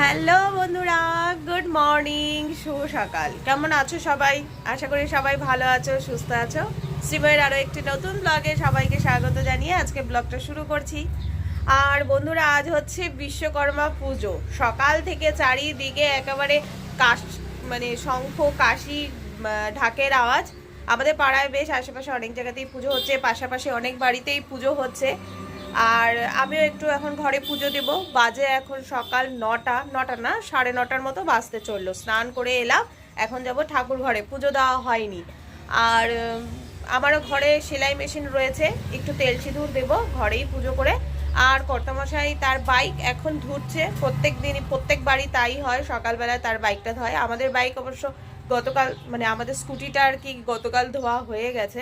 Hello বন্ধুরা, good morning, শুভ সকাল। কেমন আছো সবাই? আশা করি সবাই ভালো আছো, সুস্থ আছো। শ্রীময়ের আরও একটি নতুন ব্লগে সবাইকে স্বাগত জানিয়ে আজকে ব্লগটা শুরু করছি। আর বন্ধুরা, আজ হচ্ছে বিশ্বকর্মা পুজো। সকাল থেকে চারিদিকে একেবারে কাশ মানে শঙ্খ, কাশি ঢাকের আওয়াজ। আমাদের পাড়ায় বেশ আশেপাশে অনেক জায়গাতেই পুজো হচ্ছে, পাশাপাশি অনেক বাড়িতেই পুজো হচ্ছে। আর আমিও একটু এখন ঘরে পুজো দেব। বাজে এখন সকাল নটা নটা না, সাড়ে নটার মতো বাঁচতে চলল। স্নান করে এলাম, এখন যাব ঠাকুর ঘরে। পুজো দেওয়া হয়নি। আর আমারও ঘরে সেলাই মেশিন রয়েছে, একটু তেল সিঁদুর দেবো, ঘরেই পুজো করে। আর কর্তামশাই তার বাইক এখন ধুচ্ছে, প্রত্যেক দিনই প্রত্যেক বাড়ি তাই হয় সকালবেলায় তার বাইকটা ধোয়। আমাদের বাইক অবশ্য গতকাল মানে আমাদের স্কুটিটা আর কি গতকাল ধোয়া হয়ে গেছে।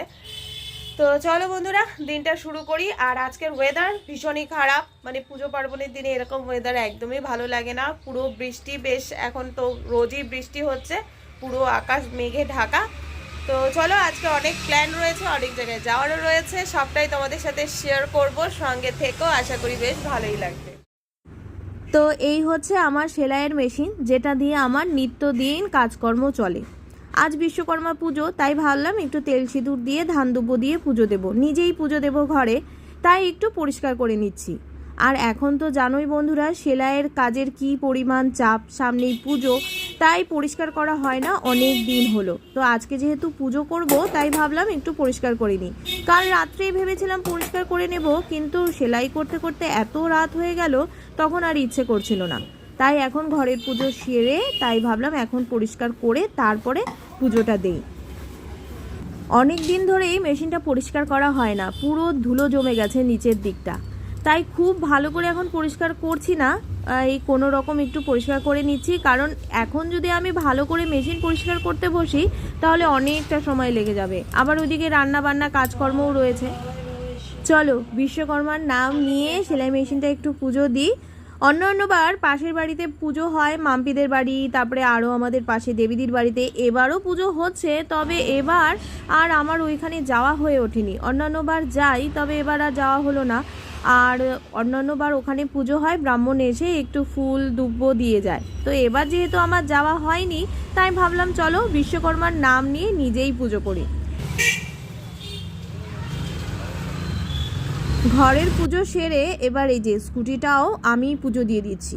তো চলো বন্ধুরা, দিনটা শুরু করি। আর আজকের ওয়েদার ভীষণই খারাপ। মানে পুজো পার্বণের দিনে এরকম ওয়েদার একদমই ভালো লাগে না। পুরো বৃষ্টি বেশ, এখন তো রোজই বৃষ্টি হচ্ছে। পুরো আকাশ মেঘে ঢাকা। তো চলো, আজকে অনেক প্ল্যান রয়েছে, অনেক জায়গায় যাওয়ারও রয়েছে। সবটাই তোমাদের সাথে শেয়ার করব, সঙ্গে থেকেও আশা করি বেশ ভালোই লাগবে। তো এই হচ্ছে আমার সেলাইয়ের মেশিন যেটা দিয়ে আমার নিত্যদিন কাজকর্ম চলে। আজ বিশ্বকর্মা পুজো, তাই ভাবলাম একটু তেল সিঁদুর দিয়ে, ধান দুব্বো দিয়ে পুজো দেব। নিজেই পুজো দেব ঘরে, তাই একটু পরিষ্কার করে নিচ্ছি। আর এখন তো জানোই বন্ধুরা, সেলাইয়ের কাজের কি পরিমাণ চাপ, সামনেই পুজো, তাই পরিষ্কার করা হয় না, অনেক দিন হলো। তো আজকে যেহেতু পুজো করব, তাই ভাবলাম একটু পরিষ্কার করে নিই। কাল রাত্রেই ভেবেছিলাম পরিষ্কার করে নেব, কিন্তু সেলাই করতে করতে এত রাত হয়ে গেল, তখন আর ইচ্ছে করছিল না। তাই এখন ঘরের পুজো সেরে, তাই ভাবলাম এখন পরিষ্কার করে, তারপরে পুজোটা দেই। অনেক দিন ধরেই মেশিনটা পরিষ্কার করা হয় না, পুরো ধুলো জমে গেছে নিচের দিকটা। তাই খুব ভালো করে এখন পরিষ্কার করছি না এই কোনো রকম একটু পরিষ্কার করে নিচ্ছি। কারণ এখন যদি আমি ভালো করে মেশিন পরিষ্কার করতে বসি, তাহলে অনেকটা সময় লেগে যাবে। আবার ওইদিকে রান্না বান্না কাজকর্মও রয়েছে। চলো বিশ্বকর্মার নাম নিয়ে সেলাই মেশিনটা একটু পুজো দিই। অন্য অন্যবার পাশের বাড়িতে পুজো হয়, মাম্পিদের বাড়ি, তারপরে আরও আমাদের পাশে দেবীদির বাড়িতে এবারও পুজো হচ্ছে, তবে এবার আর আমার ওইখানে যাওয়া হয়ে ওঠেনি। অন্যান্যবার যাই, তবে এবার আর যাওয়া হলো না। আর অন্যান্যবার ওখানে পুজো হয়, ব্রাহ্মণ এসে একটু ফুল দুব্ব দিয়ে যায়। তো এবার যেহেতু আমার যাওয়া হয়নি, তাই ভাবলাম চলো বিশ্বকর্মার নাম নিয়ে নিজেই পুজো করি। ঘরের পুজো সেরে এবার এই যে স্কুটিটাও আমি পুজো দিয়ে দিচ্ছি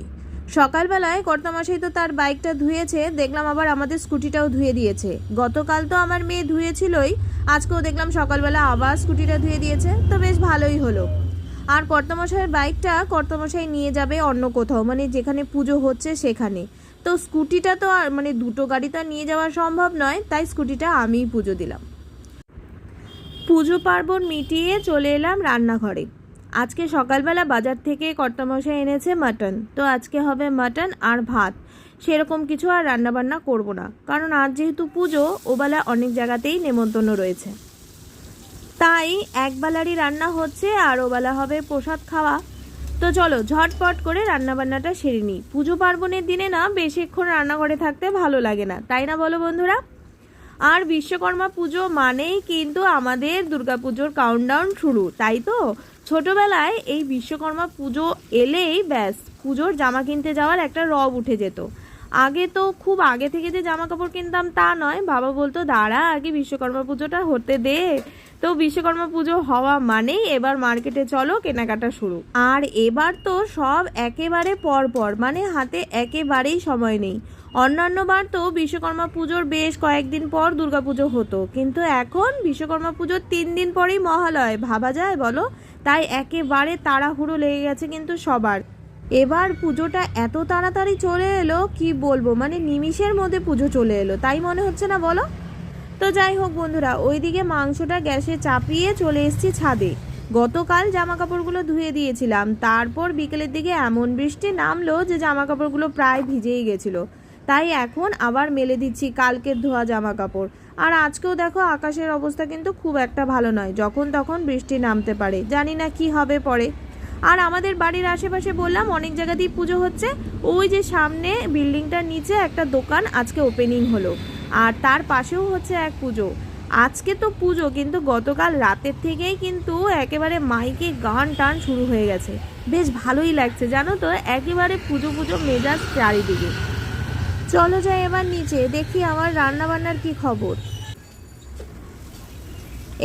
সকালবেলায় কর্তামশাই তো তার বাইকটা ধুয়েছে, দেখলাম আবার আমাদের স্কুটিটাও ধুয়ে দিয়েছে। গতকাল তো আমার মেয়ে ধুয়েছিলই, আজকেও দেখলাম সকালবেলা আবার স্কুটিটা ধুয়ে দিয়েছে, তো বেশ ভালোই হলো। আর কর্তামশাইয়ের বাইকটা কর্তামশাই নিয়ে যাবে অন্য কোথাও মানে যেখানে পুজো হচ্ছে সেখানে। তো স্কুটিটা তো আর মানে দুটো গাড়ি তো আর নিয়ে যাওয়া সম্ভব নয়, তাই স্কুটিটা আমিই পুজো দিলাম। পুজো পার্বণ মিটিয়ে চলে এলাম রান্নাঘরে। আজকে সকালবেলা বাজার থেকে কর্তামশাই এনেছে মাটন। তো আজকে হবে মাটন আর ভাত। সেরকম কিছু আর রান্নাবান্না করব না। কারণ আজ যেহেতু পুজো, ওবেলা অনেক জায়গাতেই নেমন্তন্ন রয়েছে। তাই একবেলারই রান্না হচ্ছে আর ওবেলা হবে প্রসাদ খাওয়া। তো চলো ঝটপট করে রান্নাবান্নাটা সেরে নিই। পুজো পার্বণের দিনে না, বেশিক্ষণ রান্নাঘরে থাকতে ভালো লাগে না। তাই না বলো বন্ধুরা? আর বিশ্বকর্মা পুজো মানেই কিন্তু আমাদের দুর্গাপুজোর কাউন্টডাউন শুরু, তাই তো? ছোটবেলায় এই বিশ্বকর্মা পুজো এলেই ব্যাস, পুজোর জামা কিনতে যাওয়ার একটা রব উঠে যেত। আগে তো খুব আগে থেকে যে জামা কাপড় কিনতাম তা নয়। বাবা বলতো, দাঁড়া, আগে বিশ্বকর্মা পুজোটা হতে দে। তো বিশ্বকর্মা পুজো হওয়া মানেই এবার মার্কেটে চলো, কেনাকাটা শুরু। আর এবার তো সব একেবারে পর পর মানে হাতে একেবারেই সময় নেই। অন্যান্য বার তো বিশ্বকর্মা পুজোর বেশ কয়েকদিন পর দুর্গাপুজো হতো। কিন্তু এখন বিশ্বকর্মা পুজোর তিন দিন পরেই মহালয়। ভাবা যায় বলো? তাই একেবারে তাড়াহুড়ো লেগে গেছে কিন্তু সবার। এবার পুজোটা এত তাড়াতাড়ি চলে এলো, কি বলব? মানে নিমিষের মধ্যে পুজো চলে এলো, তাই মনে হচ্ছে না বলো? তো যাই হোক বন্ধুরা, ওইদিকে মাংসটা গ্যাসে চাপিয়ে চলে এসেছি ছাদে। গতকাল জামা কাপড়গুলো ধুয়ে দিয়েছিলাম। তারপর বিকেলের দিকে এমন বৃষ্টি নামলো যে জামা কাপড়গুলো প্রায় ভিজেই গেছিল। তাই এখন আবার মেলে দিচ্ছি কালকের ধোয়া জামা কাপড় আর আজকেও দেখো আকাশের অবস্থা কিন্তু খুব একটা ভালো নয়, যখন তখন বৃষ্টি নামতে পারে। জানি না কি হবে পরে। আর আমাদের বাড়ির আশেপাশে বললাম, অনেক জায়গাতেই পুজো হচ্ছে। ওই যে সামনে বিল্ডিংটার নিচে একটা দোকান আজকে ওপেনিং হলো। আর তার পাশেও হচ্ছে এক পুজো। আজকে তো পুজো, কিন্তু গতকাল রাতের থেকেই কিন্তু একেবারে মাইকে গান টান শুরু হয়ে গেছে। বেশ ভালোই লাগছে, জানো তো? একেবারে পুজো পুজো মেজাজ চারিদিকে। চলো যাই এবার নিচে, দেখি আমার রান্নাবান্নার কি খবর।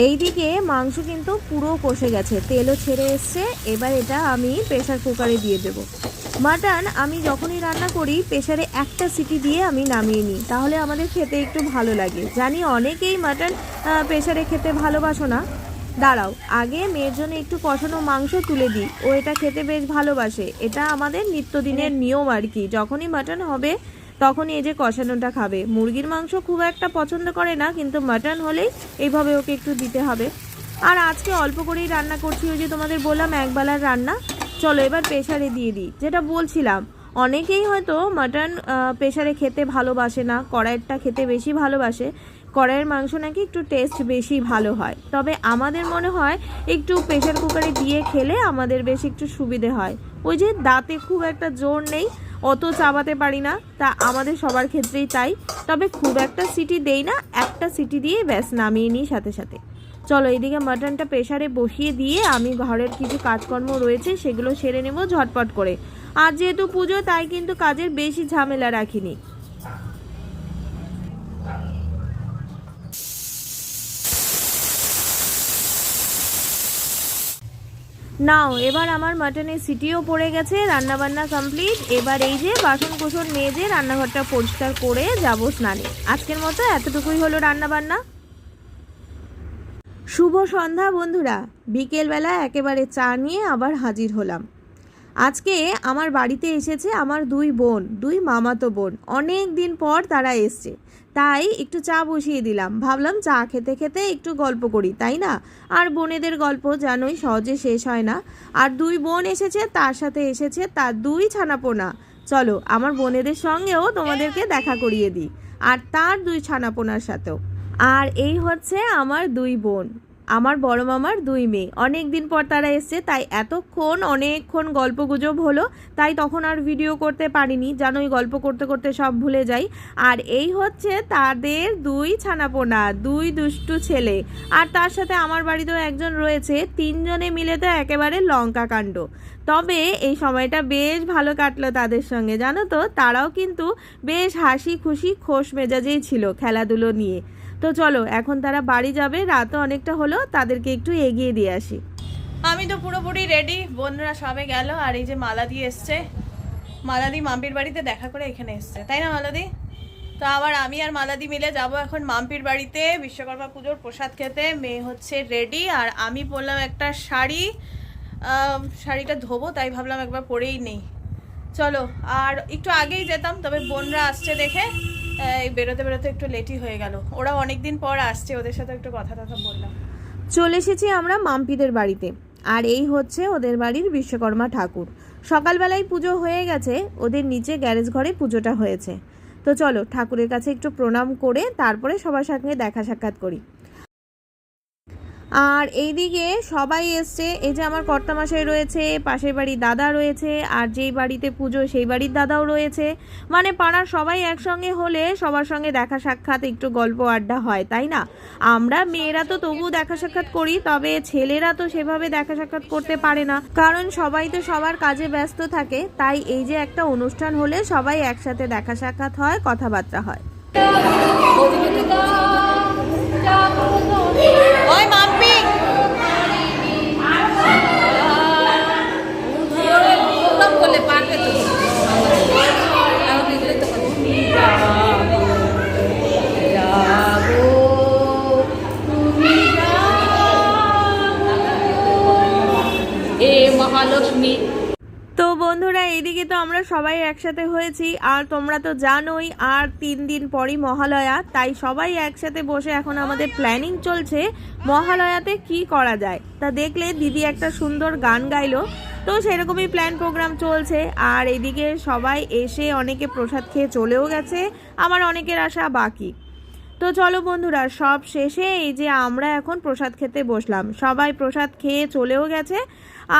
এইদিকে মাংস কিন্তু পুরো কষে গেছে তেলও ছেড়ে এসছে। এবার এটা আমি প্রেশার কুকারে দিয়ে দেবো। মাটন আমি যখনই রান্না করি প্রেশারে একটা সিটি দিয়ে আমি নামিয়ে নিই। তাহলে আমাদের খেতে একটু ভালো লাগে। জানি অনেকেই মাটন প্রেশারে খেতে ভালোবাসো না। দাঁড়াও আগে মেয়ের জন্য একটু কষানো মাংস তুলে দিই। ও এটা খেতে বেশ ভালোবাসে। এটা আমাদের নিত্যদিনের নিয়ম আর কি। যখনই মাটন হবে তখনই এই যে কষানোটা খাবে। মুরগির মাংস খুব একটা পছন্দ করে না, কিন্তু মাটন হলেই এইভাবে ওকে একটু দিতে হবে। আর আজকে অল্প করেই রান্না করছি, ওই যে তোমাদের বললাম একবেলার রান্না। চলো এবার প্রেশারে দিয়ে দিই। যেটা বলছিলাম, অনেকেই হয়তো মাটন প্রেশারে খেতে ভালোবাসে না, কড়াইয়েরটা খেতে বেশি ভালোবাসে। কড়াইয়ের মাংস নাকি একটু টেস্ট বেশি ভালো হয়। তবে আমাদের মনে হয় একটু প্রেশার কুকারে দিয়ে খেলে আমাদের বেশ একটু সুবিধে হয়। ওই যে দাঁতে খুব একটা জোর নেই অত চাবাতে পারি না, তা আমাদের সবার ক্ষেত্রেই তাই। তবে খুব একটা সিটি দেই না, একটা সিটি দিয়ে ব্যাস নামিয়ে নিই সাথে সাথে। চলো এইদিকে মাটনটা প্রেশারে বসিয়ে দিয়ে আমি ঘরের কিছু কাজকর্ম রয়েছে সেগুলো সেরে নেব ঝটপট করে। আর যেহেতু পুজো, তাই কিন্তু কাজের বেশি ঝামেলা রাখিনি। নাও, এবার আমার মাটনের সিটিও পড়ে গেছে, রান্নাবান্না কমপ্লিট এবার এই যে বাসন কোসন মেজে রান্নাঘরটা পরিষ্কার করে যাব স্নানে। আজকের মতো এতটুকুই হলো রান্নাবান্না। শুভ সন্ধ্যা বন্ধুরা। বিকেলবেলা একেবারে চা নিয়ে আবার হাজির হলাম। আজকে আমার বাড়িতে এসেছে আমার দুই বোন, দুই মামাতো বোন। অনেক দিন পর তারা এসছে। তাই একটু চা বসিয়ে দিলাম। ভাবলাম চা খেতে খেতে একটু গল্প করি, তাই না? আর বোনেদের গল্প জানোই সহজে শেষ হয় না। আর দুই বোন এসেছে, তার সাথে এসেছে তার দুই ছানাপোনা। চলো, আমার বোনেদের সঙ্গেও তোমাদেরকে দেখা করিয়ে দিই। আর তার দুই ছানাপোনার সাথেও। আর এই হচ্ছে আমার দুই বোন। আমার বড় মামার দুই মেয়ে। অনেক দিন পর তারা এসছে, তাই এতক্ষণ অনেকক্ষণ গল্প গুজব হলো, তাই তখন আর ভিডিও করতে পারিনি। জানোই গল্প করতে করতে সব ভুলে যাই। আর এই হচ্ছে তাদের দুই ছানাপোনা, দুই দুষ্টু ছেলে। আর তার সাথে আমার বাড়িতেও একজন রয়েছে, তিনজনে মিলে তো একেবারে লঙ্কা কাণ্ড। তবে এই সময়টা বেশ ভালো কাটলো তাদের সঙ্গে, জানো তো? তারাও কিন্তু বেশ হাসি খুশি, খোশ মেজাজেই ছিল খেলাধুলো নিয়ে। তো চলো, এখন তারা বাড়ি যাবে, রাতও অনেকটা হলো, তাদেরকে একটু এগিয়ে দিয়ে আসি। আমি তো পুরোপুরি রেডি বন্ধুরা সবে গেল, আর এই যে মালাদি এসছে। মালাদি মাম্পির বাড়িতে দেখা করে এখানে এসছে, তাই না মালাদি? তো আবার আমি আর মালাদি মিলে যাব এখন মাম্পির বাড়িতে, বিশ্বকর্মা পুজোর প্রসাদ খেতে। মেয়ে হচ্ছে রেডি আর আমি পরলাম একটা শাড়ি। শাড়িটা ধোবো, তাই ভাবলাম একবার পরেই নেই। চলো, আর একটু আগেই যেতাম, তবে বোনরা আসছে দেখে। এই বেরোতে বেরোতে একটু লেটই হয়ে গেল। ওরা অনেক দিন পর আসছে, ওদের সাথে একটু কথা টথা বললাম। চলে এসেছি আমরা মাম্পিদের বাড়িতে। আর এই হচ্ছে ওদের বাড়ির বিশ্বকর্মা ঠাকুর। সকালবেলায় পুজো হয়ে গেছে, ওদের নিচে গ্যারেজ ঘরে পুজোটা হয়েছে। তো চলো, ঠাকুরের কাছে একটু প্রণাম করে তারপরে সবার সঙ্গে দেখা সাক্ষাৎ করি। আর এইদিকে সবাই এসছে। এই যে আমার কর্তামশাই রয়েছে, পাশের বাড়ির দাদা রয়েছে, আর যেই বাড়িতে পুজো, সেই বাড়ির দাদাও রয়েছে। মানে পাড়ার সবাই একসঙ্গে হলে সবার সঙ্গে দেখা সাক্ষাৎ, একটু গল্প আড্ডা হয়, তাই না? আমরা মেয়েরা তো তবুও দেখা সাক্ষাৎ করি, তবে ছেলেরা তো সেভাবে দেখা সাক্ষাৎ করতে পারে না। কারণ সবাই তো সবার কাজে ব্যস্ত থাকে, তাই এই যে একটা অনুষ্ঠান হলে সবাই একসাথে দেখা সাক্ষাৎ হয়, কথাবার্তা হয়। তো বন্ধুরা এইদিকে তো আমরা সবাই একসাথে হয়েছি, আর তোমরা তো জানোই, আর তিন দিন পরই মহালয়া, তাই সবাই একসাথে বসে এখন আমাদের প্ল্যানিং চলছে মহালয়াতে কি করা যায়। তা দেখলে দিদি একটা সুন্দর গান গাইলো। তো সেরকমই প্ল্যান প্রোগ্রাম চলছে। আর এদিকে সবাই এসে অনেকে প্রসাদ খেয়ে চলেও গেছে। আমার অনেকের আসা বাকি। তো চলো বন্ধুরা, সব শেষে এই যে আমরা এখন প্রসাদ খেতে বসলাম। সবাই প্রসাদ খেয়ে চলেও গেছে,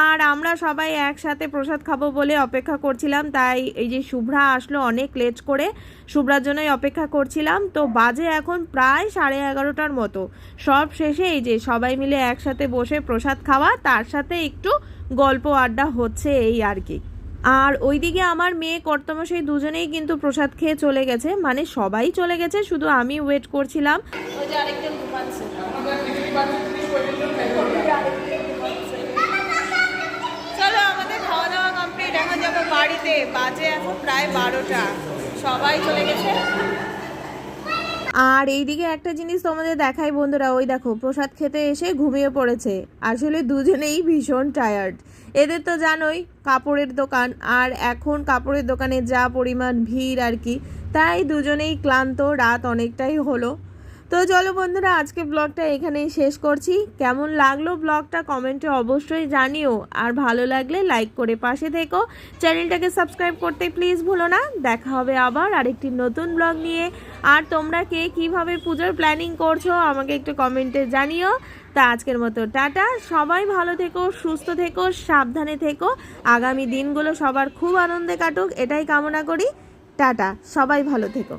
আর আমরা সবাই একসাথে প্রসাদ খাব বলে অপেক্ষা করছিলাম, তাই এই যে শুভ্রা আসলো অনেক লেট করে, শুভ্রার জন্যই অপেক্ষা করছিলাম। তো বাজে এখন প্রায় সাড়ে এগারোটার মতো। সব শেষে এই যে সবাই মিলে একসাথে বসে প্রসাদ খাওয়া, তার সাথে একটু গল্প আড্ডা হচ্ছে এই আর কি। আর ওইদিকে আমার মেয়ে কর্তমশাই দুজনেই কিন্তু প্রসাদ খেয়ে চলে গেছে। মানে সবাই চলে গেছে, শুধু আমি ওয়েট করছিলাম। চলো, আমাদের খাওয়া দাওয়া বাড়িতে। বাজে এখন প্রায় বারোটা। সবাই চলে গেছে। আর এইদিকে একটা জিনিস তোমাদের দেখাই বন্ধুরা, ওই দেখো, প্রসাদ খেতে এসে ঘুমিয়ে পড়েছে। আসলে দুজনেই ভীষণ টায়ার্ড এদের তো জানোই, কাপড়ের দোকান, আর এখন কাপড়ের দোকানে যা পরিমাণ ভিড় আর কি, তাই দুজনেই ক্লান্ত, রাত অনেকটাই হলো। তো চলো বন্ধুরা, আজকে ব্লগটা এখানেই শেষ করছি। কেমন লাগল ব্লগটা কমেন্টে অবশ্যই জানিও। আর ভালো লাগলে লাইক করে পাশে থেকো। চ্যানেলটাকে সাবস্ক্রাইব করতে প্লিজ ভুলো না। দেখা হবে আবার আরেকটি নতুন ব্লগ নিয়ে। আর তোমরা কে কীভাবে পুজোর প্ল্যানিং করছ আমাকে একটু কমেন্টে জানিও। তা আজকের মতো টাটা। সবাই ভালো থেকো, সুস্থ থেকো, সাবধানে থেকো। আগামী দিনগুলো সবার খুব আনন্দে কাটুক। এটাই কামনা করি। টাটা। সবাই ভালো থেকো।